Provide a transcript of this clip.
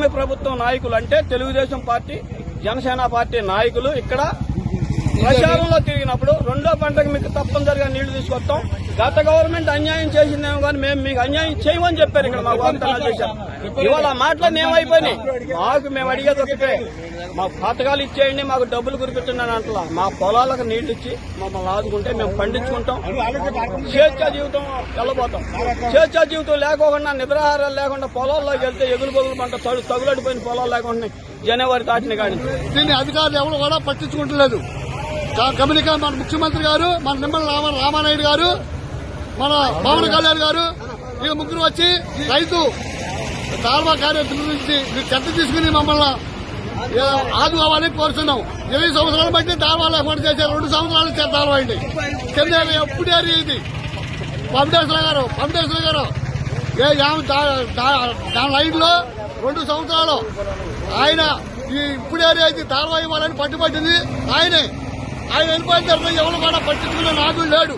కూటమి ప్రభుత్వం నాయకులు అంటే తెలుగుదేశం పార్టీ జనసేన పార్టీ నాయకులు ఇక్కడ ప్రచారంలో తిరిగినప్పుడు రెండో పంటకు మీకు తప్పనిసరిగా నీళ్ళు తీసుకొస్తాం. గత గవర్నమెంట్ అన్యాయం చేసిందేమో కానీ మేము మీకు అన్యాయం చేయమని చెప్పారు ఇక్కడ మా వాగ్దానాలు చేశారు. ఇవాళ ఆ మాటలన్నీ ఏమైపోయినాయి మాకు మేము అడిగేది ఒకటే మా పథకాలు ఇచ్చేయండి మాకు డబ్బులు కురిపించండి అని అంటలా మా పొలాలకు నీళ్ళు ఇచ్చి మమ్మల్ని ఆదుకుంటే మేము పండించుకుంటాం. స్వేచ్ఛా జీవితం వెళ్ళబోతాం. స్వేచ్ఛా జీవితం లేకోకుండా నిద్రాహారాలు లేకుండా పొలాల్లోకి వెళ్తే ఎగులు పొగులు పంట తగు తగులడిపోయిన పొలాలు లేకుండా జనవరి దాటిన కానీ దీన్ని అధికారులు ఎవరు కూడా పట్టించుకుంటలేదు. కా- గమనిక మన ముఖ్యమంత్రి గారు మన నిమ్మల రామ రామానాయుడు గారు మన పవన్ కళ్యాణ్ గారు ఈ ముగ్గురు వచ్చి రైతు తాల్వా కార్యక్రమం నుంచి మీరు చెత్త తీసుకుని మమ్మల్ని ఆదు ఆదుకోవాలని కోరుతున్నాం. ఇరవై సంవత్సరాలు బట్టి దాల్వా లేకుండా చేశారు. రెండు సంవత్సరాలు చెత్త దాల్వా అయింది కింద ఎప్పుడు ఇది? పంపేశ్వర గారు పంపేశ్వర గారు. దాని లైన్లో రెండు సంవత్సరాలు. ఆయన ఈ ఇప్పుడు ఏరియా అయితే దాల్వా ఇవ్వాలని పట్టుబట్టింది. ఆయనే. ఆయన వెళ్ళిపోయిన తర్వాత ఎవరు కూడా పట్టించుకునే నాకు లేడు.